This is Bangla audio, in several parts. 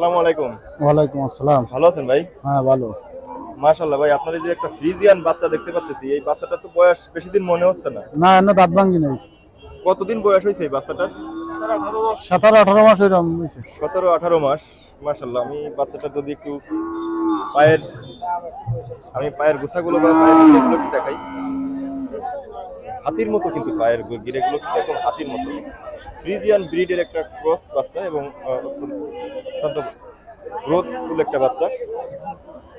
আসসালামু আলাইকুম। ওয়ালাইকুম আসসালাম। ভালো আছেন ভাই? হ্যাঁ ভালো। মাশাল্লাহ ভাই আপনার এই যে একটা ফ্রিজিয়ান বাচ্চা দেখতে পাচ্ছি এই বাচ্চাটার তো বয়স বেশি দিন মনে হচ্ছে না। না এনে দাঁত ভাঙ্গি নেই। কতদিন বয়স হয়েছে এই বাচ্চাটার? সতেরো আঠারো মাস এরকম হয়েছে। সতেরো আঠারো মাস মাশাল্লাহ আমি বাচ্চাটা যদি একটু পায়ের আমি পায়ের গোছাগুলো বা পায়ের দেখাই। হাতির মতো কিন্তু পায়ের গিরেগুলো কিন্তু একদম হাতির মতো। ফ্রিজিয়ান ব্রিডের একটা ক্রস বাচ্চা এবং অত্যন্ত গ্রোথফুল একটা বাচ্চা।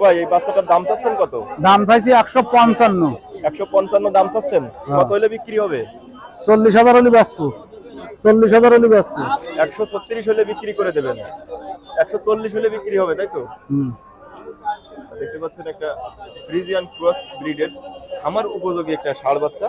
ভাই এই বাচ্চাটার দাম চাচ্ছেন কত? দাম চাইছি একশো পঞ্চান্ন। একশো পঞ্চান্ন দাম চাচ্ছেন? কত হলে বিক্রি হবে? চল্লিশ হাজার হলে ব্যস্ত চল্লিশ হাজার হলে ব্যস্ত একশো ছত্রিশ হলে বিক্রি করে দেবেন। একশো চল্লিশ হলে বিক্রি হবে তাই তো? হুম। দেখতে পাচ্ছেন একটা ফ্রিজিয়ান ক্রস ব্রিডের আমার উপযোগী একটা ষাড় বাচ্চা।